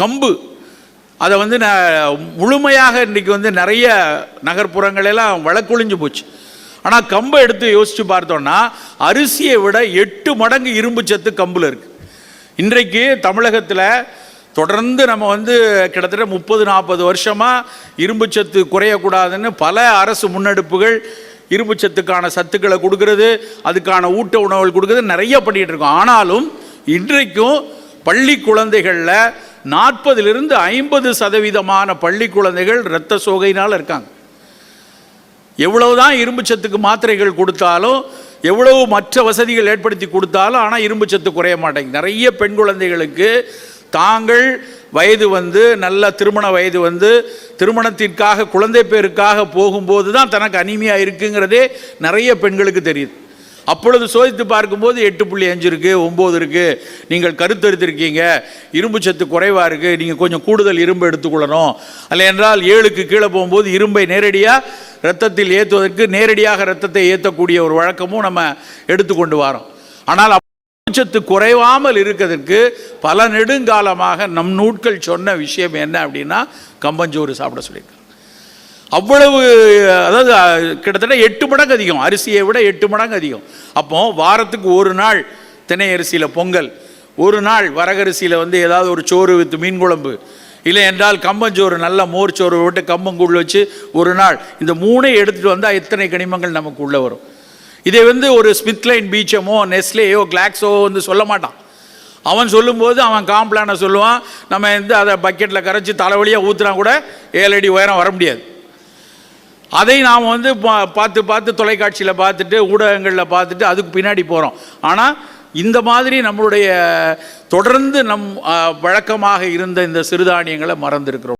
கம்பு. அதை வந்து நான் முழுமையாக இன்றைக்கி வந்து நிறைய நகர்ப்புறங்களெல்லாம் வழக்கொழிஞ்சு போச்சு. ஆனால் கம்பை எடுத்து யோசித்து பார்த்தோம்னா அரிசியை விட எட்டு மடங்கு இரும்பு சத்து கம்பில் இருக்குது இன்றைக்கு தமிழகத்தில் தொடர்ந்து நம்ம வந்து கிட்டத்தட்ட முப்பது நாற்பது வருஷமாக இரும்புச்சத்து குறையக்கூடாதுன்னு பல அரசு முன்னெடுப்புகள் இரும்புச்சத்துக்கான சத்துக்களை கொடுக்கறது அதுக்கான ஊட்ட உணவுகள் கொடுக்கறது நிறைய பண்ணிகிட்டு இருக்கோம். ஆனாலும் இன்றைக்கும் பள்ளி குழந்தைகளில் நாற்பதிலிருந்து ஐம்பது சதவீதமான பள்ளி குழந்தைகள் இரத்த சோகையினால் இருக்காங்க. எவ்வளவுதான் இரும்புச்சத்துக்கு மாத்திரைகள் கொடுத்தாலும் எவ்வளவு மற்ற வசதிகள் ஏற்படுத்தி கொடுத்தாலும் ஆனால் இரும்புச்சத்து குறைய மாட்டேங்குது. நிறைய பெண் குழந்தைகளுக்கு தாங்கள் வயது வந்து நல்ல திருமண வயது வந்து திருமணத்திற்காக குழந்தை பேருக்காக போகும்போது தான் தனக்கு அனிமையாக இருக்குங்கிறதே நிறைய பெண்களுக்கு தெரியுது. அப்பொழுது சோதித்து பார்க்கும்போது எட்டு புள்ளி அஞ்சு இருக்குது ஒம்பது இருக்குது நீங்கள் கருத்தெடுத்திருக்கீங்க இரும்பு சத்து குறைவாக இருக்குது நீங்கள் கொஞ்சம் கூடுதல் இரும்பு எடுத்துக்கொள்ளணும். அல்ல என்றால் ஏழுக்கு கீழே போகும்போது இரும்பை நேரடியாக ரத்தத்தில் ஏற்றுவதற்கு நேரடியாக ரத்தத்தை ஏற்றக்கூடிய ஒரு வழக்கமும் நம்ம எடுத்துக்கொண்டு வரோம். ஆனால் சத்து குறைவாமல் இருக்கிறதுக்கு பல நெடுங்காலமாக நம் நூட்கள் சொன்ன விஷயம் என்ன அப்படின்னா கம்பஞ்சோறு சாப்பிட சொல்லியிருக்காங்க. அவ்வளவு அதாவது கிட்டத்தட்ட எட்டு மடங்கு அதிகம். அரிசியை விட எட்டு மடங்கு அதிகம். அப்போ வாரத்துக்கு ஒரு நாள் தினை அரிசியில் பொங்கல். ஒரு நாள் வரகரிசியில் வந்து ஏதாவது ஒரு சோறு வித்து மீன் குழம்பு. இல்லை என்றால் கம்பஞ்சோறு நல்ல மோர் சோறு விட்டு கம்பங்கூழ் வச்சு ஒரு நாள். இந்த மூணை எடுத்துகிட்டு வந்தால் எத்தனை கனிமங்கள் நமக்கு உள்ளே வரும்? இதை வந்து ஒரு ஸ்மித்லைன் பீச்சமோ நெஸ்லேயோ கிளாக்ஸோ வந்து சொல்ல மாட்டான். அவன் சொல்லும்போது அவன் காம்ப்ளானை சொல்லுவான். நம்ம வந்து அதை பக்கெட்டில் கரைச்சி தலைவலியாக ஊற்றுனா கூட ஏழு அடி உயரம் வர முடியாது. அதை நாம் வந்து பா- பார்த்து பார்த்து தொலைக்காட்சியில் பார்த்துட்டு ஊடகங்களில் பார்த்துட்டு அதுக்கு பின்னாடி போகிறோம் ஆனால் இந்த மாதிரி நம்மளுடைய தொடர்ந்து நம் வழக்கமாக இருந்த இந்த சிறுதானியங்களை மறந்துருக்கிறோம்.